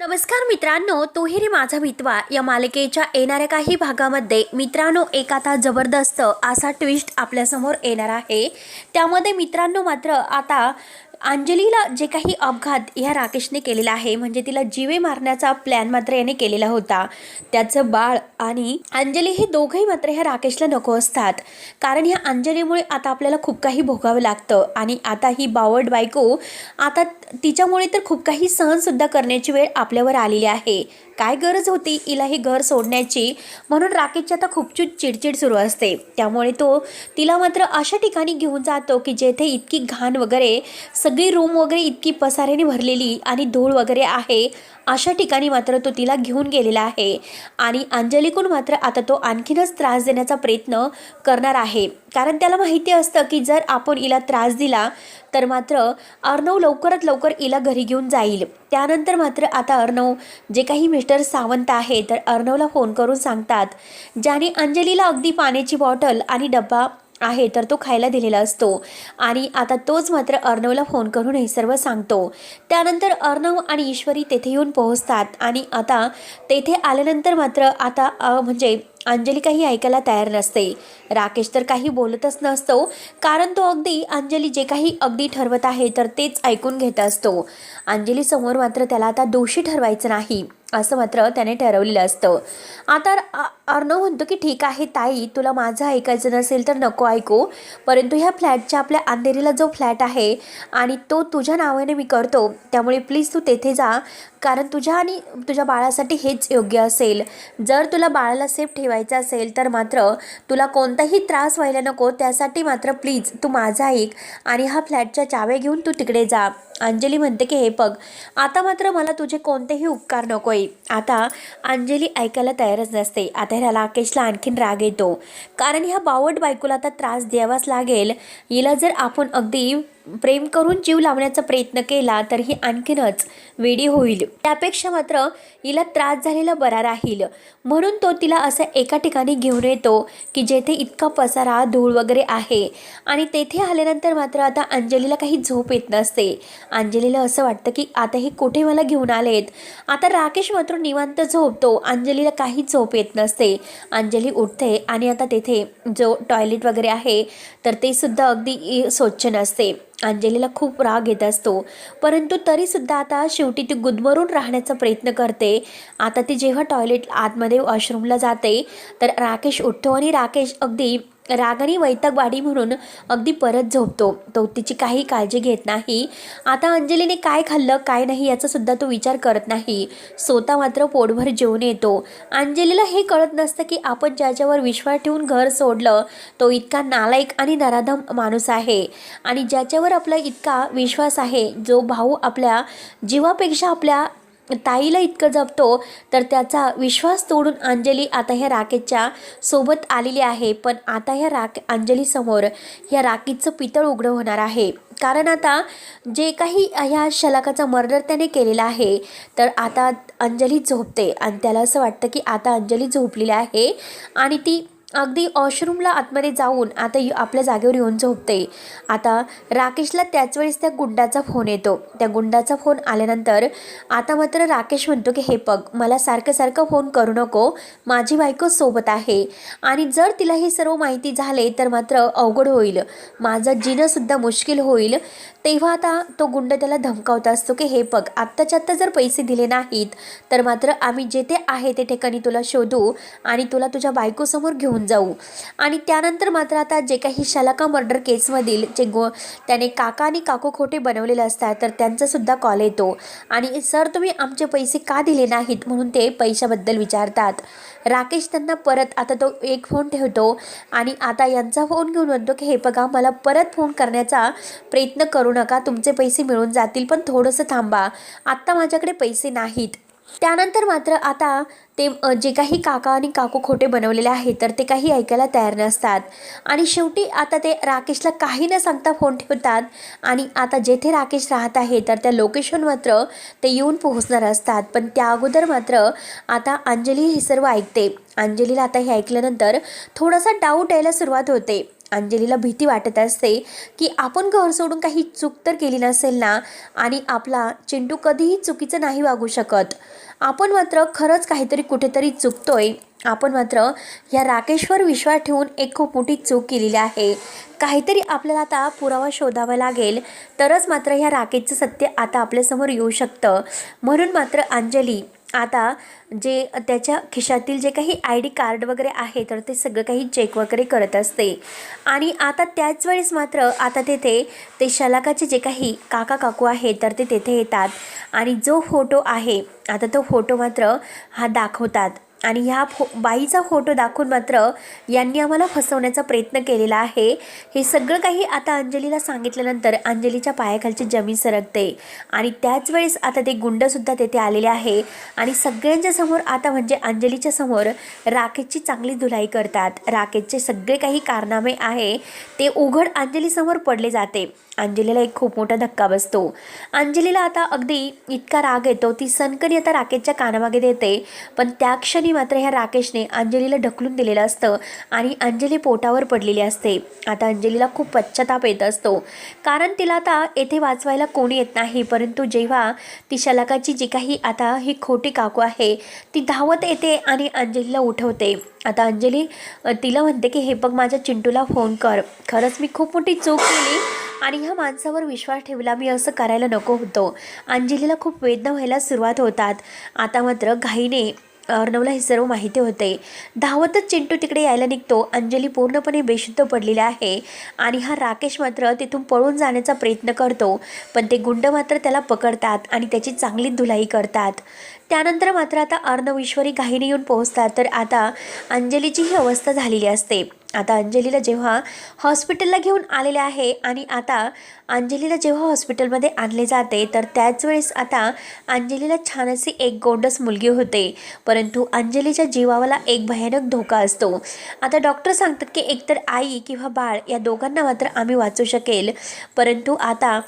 नमस्कार मित्रांनो तोहेरी माझा मितवा. या मालिकेच्या येणाऱ्या काही भागामध्ये मित्रांनो एक आता जबरदस्त असा ट्विस्ट आपल्यासमोर येणार आहे. त्यामध्ये मित्रांनो मात्र आता अंजलीला जे काही अपघात ह्या राकेशने केलेला आहे म्हणजे तिला जीवे मारण्याचा प्लॅन मात्र याने केलेला होता. त्याचं बाळ आणि अंजली हे दोघंही मात्र ह्या राकेशला नको असतात. कारण ह्या अंजलीमुळे आता आपल्याला खूप काही भोगावं लागतं आणि आता ही बावड बायको आता तिच्यामुळे तर खूप काही सहनसुद्धा करण्याची वेळ आपल्यावर आलेली आहे. काय गरज होती हिला हे घर सोडण्याची? म्हणून राकेशची आता खूप चिडचिड सुरू असते. त्यामुळे तो तिला मात्र अशा ठिकाणी घेऊन जातो की जेथे इतकी घाण वगैरे स सगळी रूम वगैरे इतकी पसाऱ्याने भरलेली आणि धूळ वगैरे आहे अशा ठिकाणी मात्र तो तिला घेऊन गेलेला आहे. आणि अंजलीकडून मात्र आता तो आणखीनच त्रास देण्याचा प्रयत्न करणार आहे. कारण त्याला माहिती असतं की जर आपण इला त्रास दिला तर मात्र अर्णव लवकरात लवकर हिला घरी घेऊन जाईल. त्यानंतर मात्र आता अर्णव जे काही मिस्टर सावंत आहे तर अर्णवला फोन करून सांगतात ज्याने अंजलीला अगदी पाण्याची बॉटल आणि डब्बा आहे तर तो खायला दिलेला असतो. आणि आता तोच मात्र अर्णवला फोन करून हे सर्व सांगतो. त्यानंतर अर्णव आणि ईश्वरी तेथे येऊन पोहोचतात. आणि आता तेथे आल्यानंतर मात्र आता म्हणजे अंजली काही ऐकायला तयार नसते. राकेश तर काही बोलतच नसतो. कारण तो अगदी अंजली जे काही अगदी ठरवत आहे तर तेच ऐकून घेत असतो. अंजली समोर मात्र त्याला आता दोषी ठरवायचं नाही. असं मात्र त्याने ठरवलेलं असतं. आता अर्णव म्हणतो की ठीक आहे ताई तुला माझं ऐकायचं नसेल तर नको ऐकू. परंतु ह्या फ्लॅटच्या आपल्या अंधेरीला जो फ्लॅट आहे आणि तो तुझ्या नावाने मी करतो त्यामुळे प्लीज तू तेथे जा. कारण तुझ्या आणि तुझ्या बाळासाठी हेच योग्य असेल. जर तुला बाळाला सेफ ठेवायचं असेल तर मात्र तुला कोणताही त्रास व्हायला नको. त्यासाठी मात्र प्लीज तू माझा ऐक आणि हा फ्लॅटच्या चाव्या घेऊन तू तिकडे जा. अंजली म्हणते की हे बघ आता मात्र मला तुझे कोणतेही उपकार नकोय. आता अंजली ऐकायला तयारच नसते. आता ह्या राकेशला आणखीन राग येतो. कारण ह्या बावट बायकोला आता त्रास द्यावाच लागेल. हिला जर आपण अगदी प्रेम करून जीव लावण्याचा प्रयत्न केला तर ही आणखीनच वेडी होईल. त्यापेक्षा मात्र हिला त्रास झालेला बरा राहील. म्हणून तो तिला असं एका ठिकाणी घेऊन येतो की जेथे इतका पसारा धूळ वगैरे आहे. आणि तेथे आल्यानंतर मात्र आता अंजलीला काही झोप येत नसते. अंजलीला असं वाटतं की आता हे कुठे मला घेऊन आलेत? आता राकेश मात्र निवांत झोपतो. अंजलीला काही झोप येत नसते. अंजली उठते आणि आता तेथे जो टॉयलेट वगैरे आहे तर ते सुद्धा अगदी स्वच्छ नसते. अंजलीला खूप राग येत असतो. परंतु तरीसुद्धा आता शेवटी ती गुदमरून राहण्याचा प्रयत्न करते. आता ती जेव्हा टॉयलेट आतमध्ये वॉशरूमला जाते तर राकेश उठतो आणि राकेश अगदी रागाने वैतागवाडी म्हणून अगदी परत झोपतो. तो तिची काही काळजी घेत नाही. आता अंजलीने काय खाल्लं काय नाही याचा सुद्धा तो विचार करत नाही. स्वतः मात्र पोटभर जेवून येतो. अंजलीला हे कळत नसतं की आपण ज्याच्यावर विश्वास ठेवून घर सोडलं तो इतका नालायक आणि नराधम माणूस आहे. आणि ज्याच्यावर आपला इतका विश्वास आहे जो भाऊ आपल्या जीवापेक्षा आपल्या ताईला इतकं जपतो तर त्याचा विश्वास तोडून अंजली आता ह्या राकेशच्या सोबत आलेली आहे. पण आता ह्या राक अंजलीसमोर ह्या राकीचं पितळ उघडं होणार आहे. कारण आता जे काही ह्या शलाकाचा मर्डर त्याने केलेला आहे तर आता अंजली झोपते. आणि त्याला असं वाटतं की आता अंजली झोपलेली आहे आणि ती अगदी वॉशरूमला आतमध्ये जाऊन आता आपल्या जागेवर येऊन झोपते. आता राकेशला त्याच वेळेस त्या गुंडाचा फोन येतो. त्या गुंडाचा फोन आल्यानंतर आता मात्र राकेश म्हणतो की हे बघ मला सारखं सारखं फोन करू नको. माझी बायको सोबत आहे. आणि जर तिला हे सर्व माहिती झाले तर मात्र अवघड होईल. माझं जिणंसुद्धा मुश्किल होईल. तेव्हा आता तो गुंड त्याला धमकावत असतो की हे बघ आत्ताच्या आत्ता जर पैसे दिले नाहीत तर मात्र आम्ही जेथे आहे ते ठिकाणी तुला शोधू आणि तुला तुझ्या बायकोसमोर घेऊन जाऊ. आणि त्यानंतर मात्र आता जे काही शलाका मर्डर केसमधील जे गो त्याने काका आणि काकू खोटे बनवलेले असतात तर त्यांचासुद्धा कॉल येतो. आणि सर तुम्ही आमचे पैसे का दिले नाहीत? म्हणून ते पैशाबद्दल विचारतात. राकेश त्यांना परत आता तो एक फोन ठेवतो आणि आता यांचा फोन घेऊन म्हणतो की हे बघा मला परत फोन करण्याचा प्रयत्न करू नका तुमचे पैसे मिळून जातील पण थोडंसं थांबा. आत्ता माझ्याकडे पैसे नाहीत. त्यानंतर मात्र आता ते जे काही काका आणि काकू खोटे बनवलेले आहेत तर ते काही ऐकायला तयार नसतात. आणि शेवटी आता ते राकेशला काही न सांगता फोन ठेवतात. आणि आता जेथे राकेश राहत आहे तर त्या लोकेशन मात्र ते येऊन पोहोचणार असतात. पण त्या अगोदर मात्र आता अंजली हे सर्व ऐकते. अंजलीला आता हे ऐकल्यानंतर थोडासा डाऊट यायला सुरुवात होते. अंजलीला भीती वाटत असते की आपण घर सोडून काही चूक तर केली नसेल ना? आणि आपला चिंटू कधीही चुकीचं नाही वागू शकत. आपण मात्र खरंच काहीतरी कुठेतरी चुकतोय. आपण मात्र या राकेशवर विश्वास ठेवून एक खूप मोठी चूक केलेली आहे. काहीतरी आपल्याला आता पुरावा शोधावा लागेल. तरच मात्र ह्या राकेशचं सत्य आता आपल्यासमोर येऊ शकतं. म्हणून मात्र अंजली आता जे त्याच्या खिशातील जे काही आय डी कार्ड वगैरे आहे तर ते सगळं काही चेक वगैरे करत असते. आणि आता त्याच वेळेस मात्र आता तेथे ते शलाकाचे जे काही काका काकू आहे तर ते तेथे येतात. आणि जो फोटो आहे आता तो फोटो मात्र हा दाखवतात. आणि ह्या फो बाईचा फोटो दाखवून मात्र यांनी आम्हाला फसवण्याचा प्रयत्न केलेला आहे. हे सगळं काही आता अंजलीला सांगितल्यानंतर अंजलीच्या पायाखालची जमीन सरकते आणि त्याच वेळेस आता ते गुंडसुद्धा तेथे आलेले आहे. आणि सगळ्यांच्या समोर आता म्हणजे अंजलीच्या समोर राकेशची चांगली धुलाई करतात. राकेशचे सगळे काही कारनामे आहे. ते उघड अंजलीसमोर पडले जाते. अंजलीला एक खूप मोठा धक्का बसतो. अंजलीला आता अगदी इतका राग येतो ती सनकरी आता राकेशच्या कानामागे देते. पण त्या क्षणी मात्र ह्या राकेशने अंजलीला ढकलून दिलेलं असतं आणि अंजली पोटावर पडलेली असते. आता अंजलीला खूप पश्चाताप येत असतो. कारण तिला आता येथे वाचवायला कोणी येत नाही परंतु जेव्हा ती शलाकाची जी काही आता ही खोटी काकू आहे ती धावत येते आणि अंजलीला उठवते. आता अंजली तिला म्हणते की हे बघ माझ्या चिंटूला फोन कर. खरंच मी खूप मोठी चूक केली आणि ह्या माणसावर विश्वास ठेवला. मी असं करायला नको होतो. अंजलीला खूप वेदना व्हायला सुरुवात होतात. आता मात्र घाईने अर्णवला हे सर्व माहिती होते. धावतच चिंटू तिकडे यायला निघतो. अंजली पूर्णपणे बेशुद्ध पडलेली आहे आणि हा राकेश मात्र तिथून पळून जाण्याचा प्रयत्न करतो. पण ते गुंड मात्र त्याला पकडतात आणि त्याची चांगली धुलाई करतात. त्यानंतर मात्र आता अर्णव ईश्वरी घाईने येऊन पोहोचतात. तर आता अंजलीची ही अवस्था झालेली असते. आता अंजलीला जेव्हा हॉस्पिटलला घेऊन आलेले आहे आणि आता अंजलीला जेव्हा हॉस्पिटलमध्ये आणले जाते तर त्याच वेळेस आता अंजलीला छान अशी एक गोंडस मुलगी होते. परंतु अंजलीच्या जीवावाला एक भयानक धोका असतो. आता डॉक्टर सांगतात की एकतर आई किंवा बाळ या दोघांना मात्र आम्ही वाचू शकेल. परंतु आता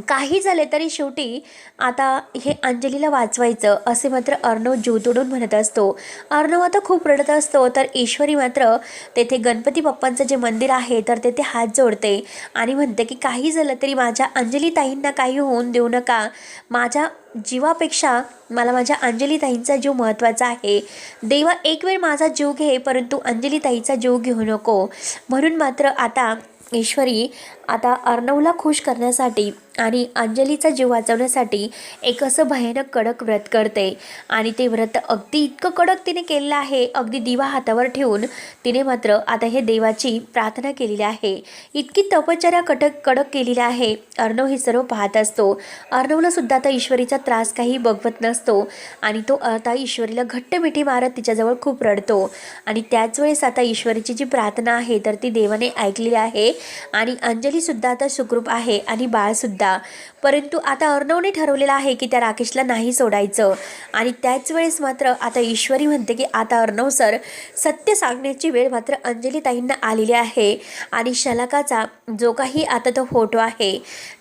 काही झाले तरी शेवटी आता हे अंजलीला वाचवायचं असे मात्र अर्णव जीव तोडून म्हणत असतो. अर्णव आता खूप रडत असतो तर ईश्वरी मात्र तेथे गणपती बाप्पांचं जे मंदिर आहे तर तेथे हात जोडते आणि म्हणते की काही झालं तरी माझ्या अंजली ताईंना काही होऊन देऊ नका. माझ्या जीवापेक्षा मला माझ्या अंजलीताईंचा जीव महत्त्वाचा आहे. देवा एक वेळ माझा जीव घे परंतु अंजलीताईचा जीव घेऊ नको. म्हणून मात्र आता ईश्वरी आता अर्णवला खुश करण्यासाठी आणि अंजलीचा जीव वाचवण्यासाठी एक असं भयानक कडक व्रत करते. आणि ते व्रत अगदी इतकं कडक तिने केलेलं आहे अगदी दिवा हातावर ठेवून तिने मात्र आता हे देवाची प्रार्थना केलेली आहे. इतकी तपश्चर्या कडक कडक केलेली आहे. अर्णव हे सर्व पाहत असतो. अर्णवला सुद्धा आता ईश्वरीचा त्रास काही बघवत नसतो आणि तो आता ईश्वरीला घट्ट मिठी मारत तिच्याजवळ खूप रडतो. आणि त्याच वेळेस आता ईश्वरीची जी प्रार्थना आहे तर ती देवाने ऐकलेली आहे. आणि अंजलीसुद्धा आता सुखरूप आहे आणि बाळसुद्धा. परंतु आता अर्णवने ठरवलेलं आहे की त्या राकेशला नाही सोडायचं. आणि त्याच वेळेस मात्र आता ईश्वरी म्हणते की आता अर्णव सर सत्य सांगण्याची वेळ मात्र अंजली ताईंना आलेली आहे. आणि शलाकाचा जो काही आता तो फोटो आहे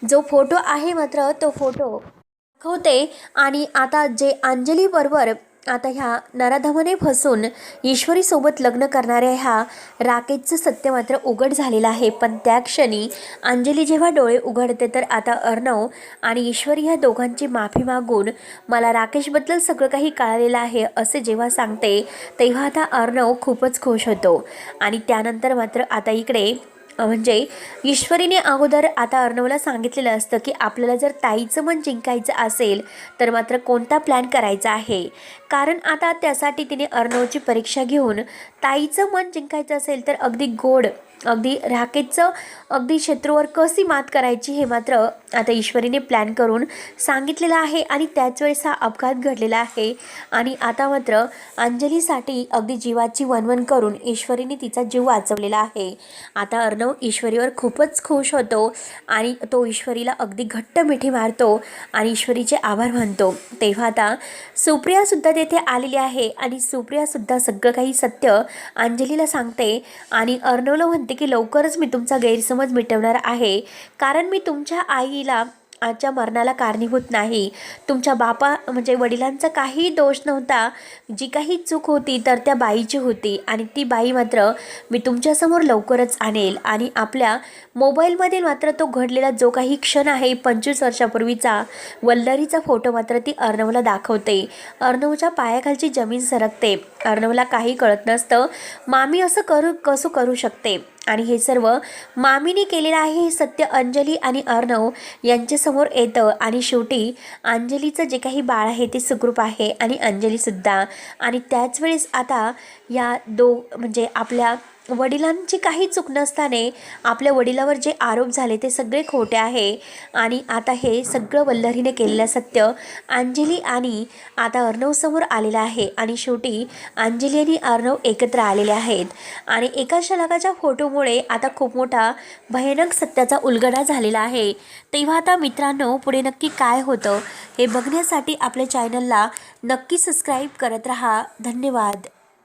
जो फोटो आहे मात्र तो फोटो दाखवते. आणि आता जे अंजलीबरोबर आता ह्या नराधमाने फसून ईश्वरीसोबत लग्न करणाऱ्या ह्या राकेशचं सत्य मात्र उघड झालेलं आहे. पण त्या क्षणी अंजली जेव्हा डोळे उघडते तर आता अर्णव आणि ईश्वरी ह्या दोघांची माफी मागून मला राकेशबद्दल सगळं काही कळालेलं आहे असे जेव्हा सांगते तेव्हा आता अर्णव खूपच खुश होतो. आणि त्यानंतर मात्र आता इकडे म्हणजे ईश्वरीने अगोदर आता अर्णवला सांगितलेलं असतं की आपल्याला जर ताईचं मन जिंकायचं असेल तर मात्र कोणता प्लॅन करायचा आहे? कारण आता त्यासाठी तिने अर्णवची परीक्षा घेऊन ताईचं मन जिंकायचं असेल तर अगदी गोड अगदी राकेशचं अगदी शत्रूवर कशी मात करायची हे मात्र आता ईश्वरीने प्लॅन करून सांगितलेलं आहे आणि त्याच वेळेस हा अपघात घडलेला आहे. आणि आता मात्र अंजलीसाठी अगदी जीवाची वनवन करून ईश्वरीने तिचा जीव वाचवलेला आहे. आता अर्णव ईश्वरीवर खूपच खुश होतो आणि तो ईश्वरीला अगदी घट्ट मिठी मारतो आणि ईश्वरीचे आभार मानतो. तेव्हा आता सुप्रियासुद्धा तेथे आलेली आहे आणि सुप्रियासुद्धा सगळं काही सत्य अंजलीला सांगते आणि अर्णवला म्हणते की लवकरच मी तुमचा गैरसमज मिटवणार आहे. कारण मी तुमच्या आईला आजच्या मरणाला कारणीभूत नाही. तुमच्या बापा म्हणजे वडिलांचा काही दोष नव्हता. जी काही चूक होती तर त्या बाईची होती. आणि ती बाई मात्र मी तुमच्यासमोर लवकरच आणेल. आणि आपल्या मोबाईलमध्ये मात्र तो घडलेला जो काही क्षण आहे पंचवीस वर्षापूर्वीचा वल्लरीचा फोटो मात्र ती अर्णवला दाखवते. अर्णवच्या पायाखालची जमीन सरकते. अर्णवला काही कळत नसतं मामी असं करू कसं करू शकते? आणि हे सर्व मामीने केलेलं आहे हे सत्य अंजली आणि अर्णव यांच्यासमोर येतं. आणि शेवटी अंजलीचं जे काही बाळ आहे ते सुखरूप आहे आणि अंजलीसुद्धा आणि त्याच वेळेस आता या दो म्हणजे आपल्या वडिलांची काही चूक नसताने आपल्या वडिलावर जे आरोप झाले ते सगळे खोटे आहे. आणि आता हे सगळं वल्लरीने केलेलं सत्य अंजली आणि आता अर्णवसमोर आलेलं आहे. आणि शेवटी अंजली आणि अर्णव एकत्र आलेले आहेत. आणि एका शलाकाच्या फोटोमुळे आता खूप मोठा भयानक सत्याचा उलगडा झालेला आहे. तेव्हा आता मित्रांनो पुढे नक्की काय होतं हे बघण्यासाठी आपल्या चॅनलला नक्की सबस्क्राईब करत राहा. धन्यवाद.